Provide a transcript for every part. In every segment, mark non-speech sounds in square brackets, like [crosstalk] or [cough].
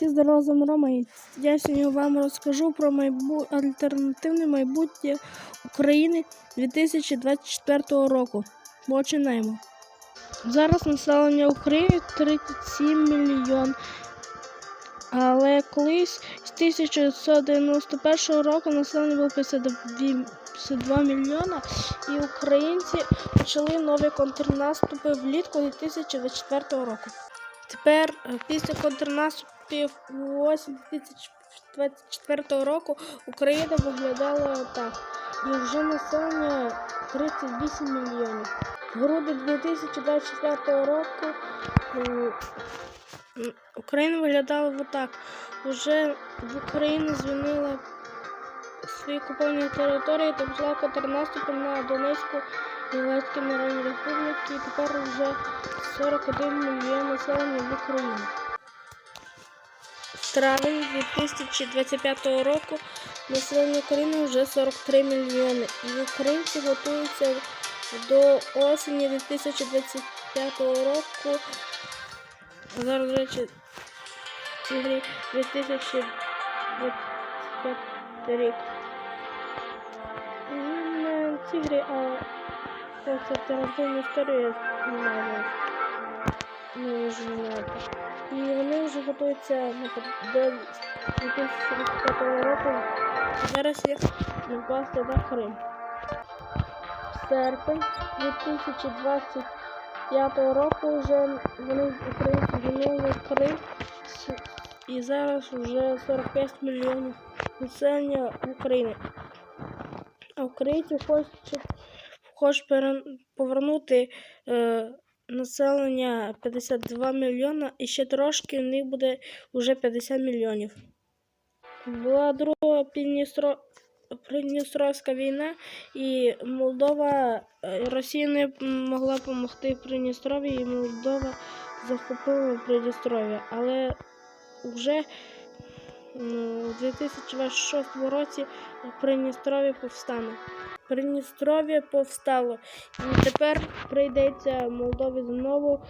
Всі здорово з Рома. Я сьогодні вам розкажу про майбу... альтернативне майбутнє України 2024 року. Починаємо. Зараз населення України 37 мільйон. Але колись з 1991 року населення було 52 мільйона і українці почали нові контрнаступи влітку 2004 року. Тепер е, після контрнаступу 2008 2024 року Україна виглядала так. І вже населення 38 мільйонів. В грудні 2024 року Україна виглядала отак. Уже в Україну звільнила свої окуповані території та пішла контрнаступом на Донецьку і Луганській народній республіки. І тепер вже 41 мільйон населення в Україні. Травень 2025 року населення України вже 43 мільйони. І українці готуються до осені 2025 року. Зараз, до речі, цифрі 2025 рік. Не цифрі, а просто альтернативну історію маю. Не вже знати. І вони вже готуються до 2025 року. Зараз їх напасти на Крим. Серпень 2025 року вже вони звільнили Крим. І зараз вже 45 мільйонів населення України. А українці хочуть, хочуть повернути е, населення 52 мільйона і ще трошки в них буде вже 50 мільйонів. Була друга Придністро... Придністровська війна, і Молдова е, Росія не могла допомогти Придністров'ї, і Молдова захопила Придністров'я. Але вже у 2026 році Придністров'я повстане. Придністров'я повстало. І тепер прийдеться Молдові знову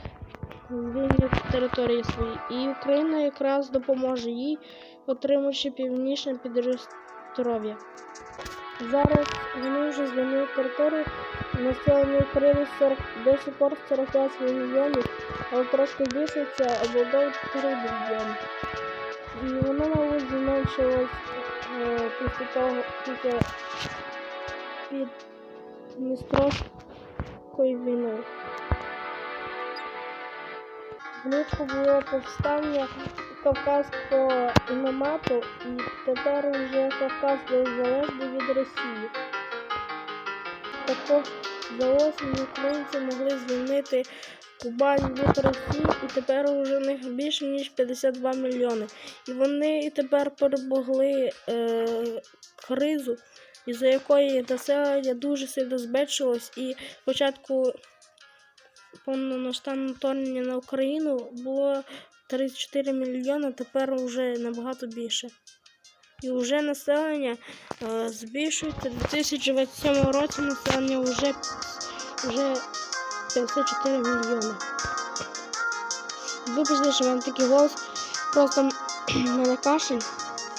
звільнити території свої. І Україна якраз допоможе їй, отримавши північне Придністров'я. Зараз вони вже звільнили територію. Населення України 40, до сих пор 45 мільйонів, але трошки збільшується, а Молдова 3 мільйони. І воно, мабуть, зменшилось е, після того, після під Дністровською війною. Влітку було повстання Кавказського імамату, і тепер вже Кавказ залежний від Росії. Також за українці могли звільнити Кубань від Росії, і тепер уже в них більше ніж 52 мільйони. І вони і тепер перемогли е, кризу, із-за якої населення дуже сильно збільшилось. І спочатку повномасштабного вторгнення на Україну було 34 мільйони, тепер вже набагато більше. І вже населення е, збільшується. У 2027 році населення вже, вже 54 мільйони. Вибачте, що в мене такий голос, просто [clears throat] мене кашель.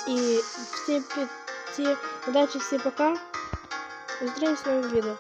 І всі, під- всі удачі, всем пока. Зустрінемось в новому відео.